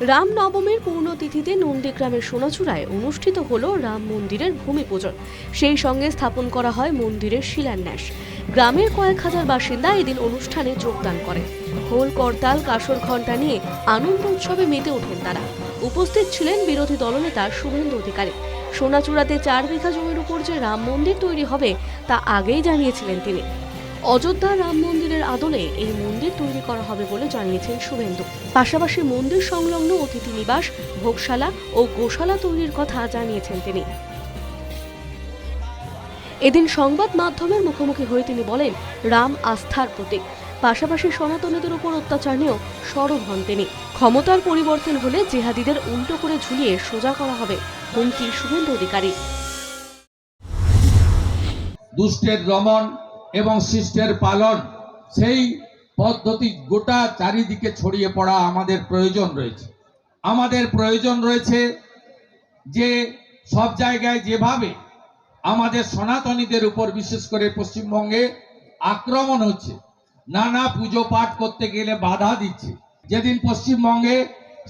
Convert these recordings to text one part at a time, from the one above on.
রাম নবমীর পূর্ণতিথিতে নন্দীগ্রামের সোনাচূড়ায় অনুষ্ঠিত হল রাম মন্দিরের ভূমি পূজন। সেই সঙ্গে স্থাপন করা হয় মন্দিরের শিলান্যাস। গ্রামের কয়েক হাজার বাসিন্দা এদিন অনুষ্ঠানে যোগদান করে। হোল করতাল, কাসর ঘণ্টা নিয়ে আনন্দ উৎসবে মেতে ওঠেন তারা। উপস্থিত ছিলেন বিরোধী দলনেতা শুভেন্দু অধিকারী। সোনাচূড়াতে চার বিঘা জমির উপর যে রাম মন্দির তৈরি হবে, তা আগেই জানিয়েছিলেন তিনি। অযোধ্যা রাম মন্দিরের আদলে এই মন্দির তৈরি করা হবে বলে জানিয়েছেন শুভেন্দু। পাশাপাশি মন্দির সংলগ্ন অতিথি নিবাস, ভোগশালা ও গোশালা তৈরির কথা জানিয়েছেন তিনি। এদিন সংবাদ মাধ্যমের মুখোমুখি হয়ে তিনি বলেন, রাম আস্থার প্রতীক। পাশাপাশি সনাতনীদের উপর অত্যাচার নিয়েও সরব হন তিনি। ক্ষমতার পরিবর্তন হলে জেহাদিদের উল্টো করে ঝুলিয়ে সোজা করা হবে হুমকি শুভেন্দু অধিকারী। দুষ্টের দমন এবং শিষ্টের পালন, সেই পদ্ধতি গোটা চারিদিকে ছড়িয়ে পড়া আমাদের প্রয়োজন রয়েছে। আমাদের প্রয়োজন রয়েছে যে সব জায়গায় যেভাবে আমাদের সনাতনীদের উপর বিশেষ করে পশ্চিমবঙ্গে আক্রমণ হচ্ছে, নানা পুজো পাঠ করতে গেলে বাধা দিচ্ছে, যেদিন পশ্চিমবঙ্গে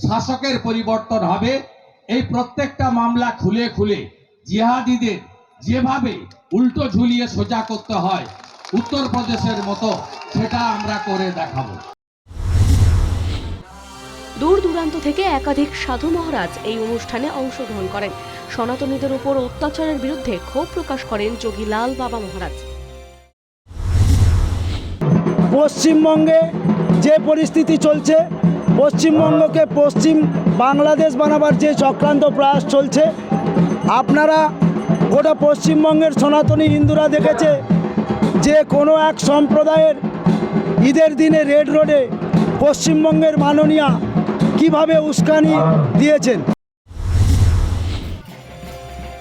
শাসকের পরিবর্তন হবে, এই প্রত্যেকটা মামলা খুলে খুলে জিহাদিদের যেভাবে উল্টো ঝুলিয়ে সোজা করতে হয় উত্তরপ্রদেশের মতো সেটা আমরা করে দেখাবো। দূর দূরান্ত থেকে একাধিক সাধু মহারাজ এই অনুষ্ঠানে অংশগ্রহণ করেন। সনাতনীদের উপর অত্যাচারের বিরুদ্ধে ক্ষোভ প্রকাশ করেন যোগী লাল বাবা মহারাজ। পশ্চিমবঙ্গে যে পরিস্থিতি চলছে পশ্চিমবঙ্গকে পশ্চিম বাংলাদেশ বানাবার যে চক্রান্ত প্রয়াস চলছে আপনারা গোটা পশ্চিমবঙ্গের সনাতনী হিন্দুরা দেখেছে যে কোনো এক সম্প্রদায়ের ঈদের দিনে রেড রোডে পশ্চিমবঙ্গের মাননীয়া কীভাবে উস্কানি দিয়েছেন?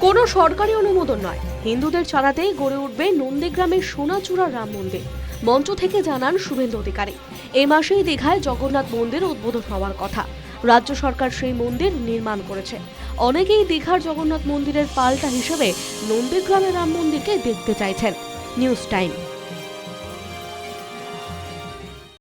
কোনো সরকারি অনুমোদন নয়। হিন্দুদের ছাড়াতেই গড়ে উঠবে নন্দীগ্রামের সোনাচূড়া রাম মন্দির। মঞ্চ থেকে জানান শুভেন্দু অধিকারী। এ মাসেই দীঘায় জগন্নাথ মন্দির উদ্বোধন হওয়ার কথা। রাজ্য সরকার সেই মন্দির নির্মাণ করেছে। অনেকেই দীঘার জগন্নাথ মন্দিরের পাল্টা হিসেবে নন্দীগ্রামের রাম মন্দিরকে দেখতে চাইছেন। News time.